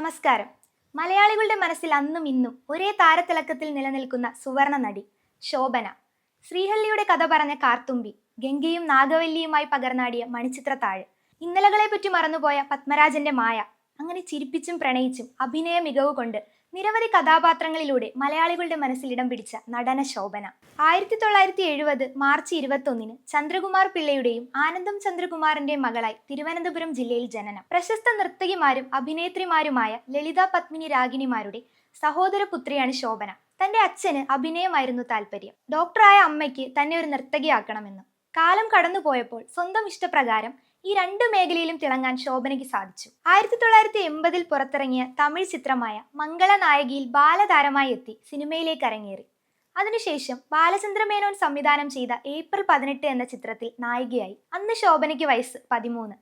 നമസ്കാരം. മലയാളികളുടെ മനസ്സിൽ അന്നും ഇന്നും ഒരേ താരത്തിളക്കത്തിൽ നിലനിൽക്കുന്ന സുവർണ നടി ശോഭന. ശ്രീഹള്ളിയുടെ കഥ പറഞ്ഞ കാർത്തുമ്പി ഗംഗയും നാഗവല്ലിയുമായി പകർന്നാടിയ മണിച്ചിത്രത്താഴ്. ഇന്നലകളെ പറ്റി മറന്നുപോയ പത്മരാജന്റെ മായ അങ്ങനെ ചിരിപ്പിച്ചും പ്രണയിച്ചും അഭിനയ മികവ് കൊണ്ട് നിരവധി കഥാപാത്രങ്ങളിലൂടെ മലയാളികളുടെ മനസ്സിൽ ഇടം പിടിച്ച നടന ശോഭന. ആയിരത്തി തൊള്ളായിരത്തി എഴുപത് മാർച്ച് ഇരുപത്തൊന്നിന് ചന്ദ്രകുമാർ പിള്ളയുടെയും ആനന്ദം ചന്ദ്രകുമാറിന്റെയും മകളായി തിരുവനന്തപുരം ജില്ലയിൽ ജനനം. പ്രശസ്ത നർത്തകിമാരും അഭിനേത്രിമാരുമായ ലളിത പത്മിനി രാഗിണിമാരുടെ സഹോദര പുത്രിയാണ് ശോഭന. തന്റെ അച്ഛന് അഭിനയമായിരുന്നു താല്പര്യം ഡോക്ടറായ അമ്മയ്ക്ക് തന്നെ ഒരു നർത്തകിയാക്കണമെന്ന്. കാലം കടന്നുപോയപ്പോൾ സ്വന്തം ഇഷ്ടപ്രകാരം ഈ രണ്ടു മേഖലയിലും തിളങ്ങാൻ ശോഭനയ്ക്ക് സാധിച്ചു. ആയിരത്തി തൊള്ളായിരത്തി എൺപതിൽ പുറത്തിറങ്ങിയ തമിഴ് ചിത്രമായ മംഗളനായകിയിൽ ബാലതാരമായി എത്തി സിനിമയിലേക്ക് അരങ്ങേറി. അതിനുശേഷം ബാലചന്ദ്രമേനോൻ സംവിധാനം ചെയ്ത ഏപ്രിൽ പതിനെട്ട് എന്ന ചിത്രത്തിൽ നായികയായി. അന്ന് ശോഭനയ്ക്ക് വയസ്സ് പതിമൂന്ന്.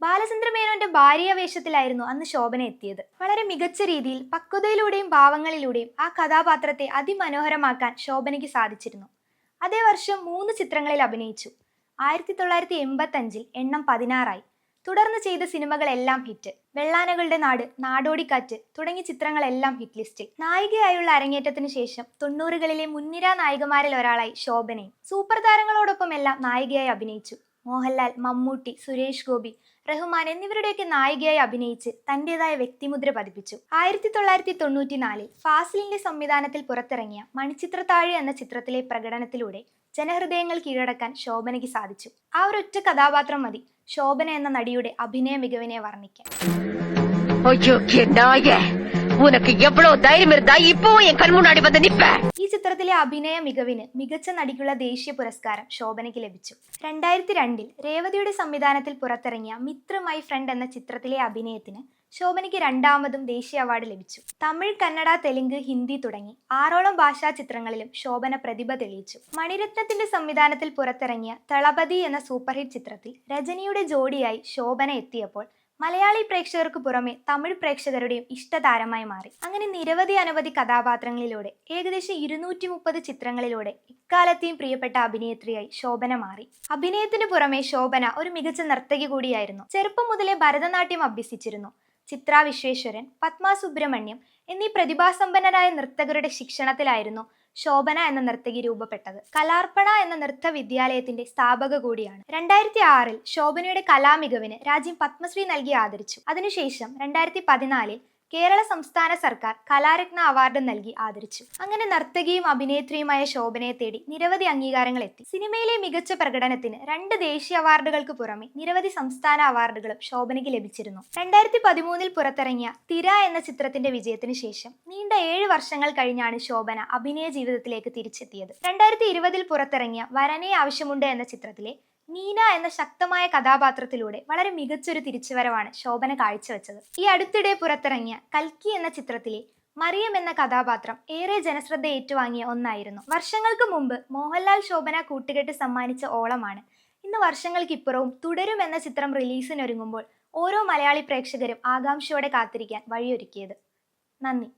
ബാലചന്ദ്രമേനോന്റെ ഭാര്യ വേഷത്തിലായിരുന്നു അന്ന് ശോഭന എത്തിയത്. വളരെ മികച്ച രീതിയിൽ പക്വതയിലൂടെയും ഭാവങ്ങളിലൂടെയും ആ കഥാപാത്രത്തെ അതിമനോഹരമാക്കാൻ ശോഭനയ്ക്ക് സാധിച്ചിരുന്നു. അതേ വർഷം മൂന്ന് ചിത്രങ്ങളിൽ അഭിനയിച്ചു. ആയിരത്തി തൊള്ളായിരത്തി എൺപത്തി അഞ്ചിൽ എണ്ണം പതിനാറായി. തുടർന്ന് ചെയ്ത സിനിമകളെല്ലാം ഹിറ്റ്. വെള്ളാനകളുടെ നാട് നാടോടിക്കാറ്റ് തുടങ്ങിയ ചിത്രങ്ങളെല്ലാം ഹിറ്റ് ലിസ്റ്റിൽ. നായികയായുള്ള അരങ്ങേറ്റത്തിന് ശേഷം തൊണ്ണൂറുകളിലെ മുൻനിര നായികമാരിൽ ഒരാളായി ശോഭനയും. സൂപ്പർ താരങ്ങളോടൊപ്പം എല്ലാം നായികയായി അഭിനയിച്ചു. മോഹൻലാൽ മമ്മൂട്ടി സുരേഷ് ഗോപി റഹ്മാൻ എന്നിവരുടെയൊക്കെ നായികയായി അഭിനയിച്ച് തന്റേതായ വ്യക്തിമുദ്ര പതിപ്പിച്ചു. ആയിരത്തി തൊള്ളായിരത്തി തൊണ്ണൂറ്റിനാലിൽ ഫാസിലിന്റെ സംവിധാനത്തിൽ പുറത്തിറങ്ങിയ മണിച്ചിത്രത്താഴ് എന്ന ചിത്രത്തിലെ പ്രകടനത്തിലൂടെ ജനഹൃദയങ്ങൾ കീഴടക്കാൻ ശോഭനയ്ക്ക് സാധിച്ചു. ആ ഒരൊറ്റ കഥാപാത്രം മതി. ശോഭന എന്ന നടിയുടെ അഭിനയ മികവിനെ വർണിക്കാൻ. ഈ ചിത്രത്തിലെ അഭിനയ മികവിന് മികച്ച നടിക്കുള്ള ദേശീയ പുരസ്കാരം ശോഭനയ്ക്ക് ലഭിച്ചു. രണ്ടായിരത്തി രണ്ടിൽ രേവതിയുടെ സംവിധാനത്തിൽ പുറത്തിറങ്ങിയ മിത്രമായി ഫ്രണ്ട് എന്ന ചിത്രത്തിലെ അഭിനയത്തിന് ശോഭനയ്ക്ക് രണ്ടാമതും ദേശീയ അവാർഡ് ലഭിച്ചു. തമിഴ് കന്നഡ തെലുങ്ക് ഹിന്ദി തുടങ്ങി ആറോളം ഭാഷാ ചിത്രങ്ങളിലും ശോഭന പ്രതിഭ തെളിയിച്ചു. മണിരത്നത്തിന്റെ സംവിധാനത്തിൽ പുറത്തിറങ്ങിയ തളപതി എന്ന സൂപ്പർഹിറ്റ് ചിത്രത്തിൽ രജനിയുടെ ജോഡിയായി ശോഭന എത്തിയപ്പോൾ മലയാളി പ്രേക്ഷകർക്ക് പുറമെ തമിഴ് പ്രേക്ഷകരുടെയും ഇഷ്ടതാരമായി മാറി. അങ്ങനെ നിരവധി അനവധി കഥാപാത്രങ്ങളിലൂടെ ഏകദേശം ഇരുന്നൂറ്റി മുപ്പത് ചിത്രങ്ങളിലൂടെ ഇക്കാലത്തെയും പ്രിയപ്പെട്ട അഭിനേത്രിയായി ശോഭന മാറി. അഭിനയത്തിന് പുറമെ ശോഭന ഒരു മികച്ച നർത്തകി കൂടിയായിരുന്നു. ചെറുപ്പം മുതലേ ഭരതനാട്യം അഭ്യസിച്ചിരുന്നു. ചിത്ര വിശ്വേശ്വരൻ പത്മ സുബ്രഹ്മണ്യം എന്നീ പ്രതിഭാസമ്പന്നരായ നൃത്തകരുടെ ശിക്ഷണത്തിലായിരുന്നു ശോഭന എന്ന നർത്തകി രൂപപ്പെട്ടത്. കലാർപ്പണ എന്ന നൃത്ത വിദ്യാലയത്തിന്റെ സ്ഥാപക കൂടിയാണ്. രണ്ടായിരത്തി ആറിൽ ശോഭനയുടെ കലാമികവിന് രാജ്യം പത്മശ്രീ നൽകി ആദരിച്ചു. അതിനുശേഷം രണ്ടായിരത്തി പതിനാലിൽ കേരള സംസ്ഥാന സർക്കാർ കലാരത്ന അവാർഡ് നൽകി ആദരിച്ചു. അങ്ങനെ നർത്തകിയും അഭിനേത്രിയുമായ ശോഭനയെ തേടി നിരവധി അംഗീകാരങ്ങൾ എത്തി. സിനിമയിലെ മികച്ച പ്രകടനത്തിന് രണ്ട് ദേശീയ അവാർഡുകൾക്ക് പുറമെ നിരവധി സംസ്ഥാന അവാർഡുകളും ശോഭനയ്ക്ക് ലഭിച്ചിരുന്നു. രണ്ടായിരത്തി പതിമൂന്നിൽ പുറത്തിറങ്ങിയ തിര എന്ന ചിത്രത്തിന്റെ വിജയത്തിന് ശേഷം നീണ്ട ഏഴ് വർഷങ്ങൾ കഴിഞ്ഞാണ് ശോഭന അഭിനയ ജീവിതത്തിലേക്ക് തിരിച്ചെത്തിയത്. രണ്ടായിരത്തി ഇരുപതിൽ പുറത്തിറങ്ങിയ വരനെ ആവശ്യമുണ്ട് എന്ന ചിത്രത്തിലെ നീന എന്ന ശക്തമായ കഥാപാത്രത്തിലൂടെ വളരെ മികച്ചൊരു തിരിച്ചുവരവാണ് ശോഭന കാഴ്ചവെച്ചത്. ഈ അടുത്തിടെ പുറത്തിറങ്ങിയ കൽക്കി എന്ന ചിത്രത്തിലെ മറിയം എന്ന കഥാപാത്രം ഏറെ ജനശ്രദ്ധ ഏറ്റുവാങ്ങിയ ഒന്നായിരുന്നു. വർഷങ്ങൾക്ക് മുമ്പ് മോഹൻലാൽ ശോഭന കൂട്ടുകെട്ട് സമ്മാനിച്ച ഓളമാണ്. ഇന്ന് വർഷങ്ങൾക്കിപ്പുറവും തുടരും എന്ന ചിത്രം റിലീസിനൊരുങ്ങുമ്പോൾ ഓരോ മലയാളി പ്രേക്ഷകരും ആകാംക്ഷയോടെ കാത്തിരിക്കാൻ വഴിയൊരുക്കിയത്. നന്ദി.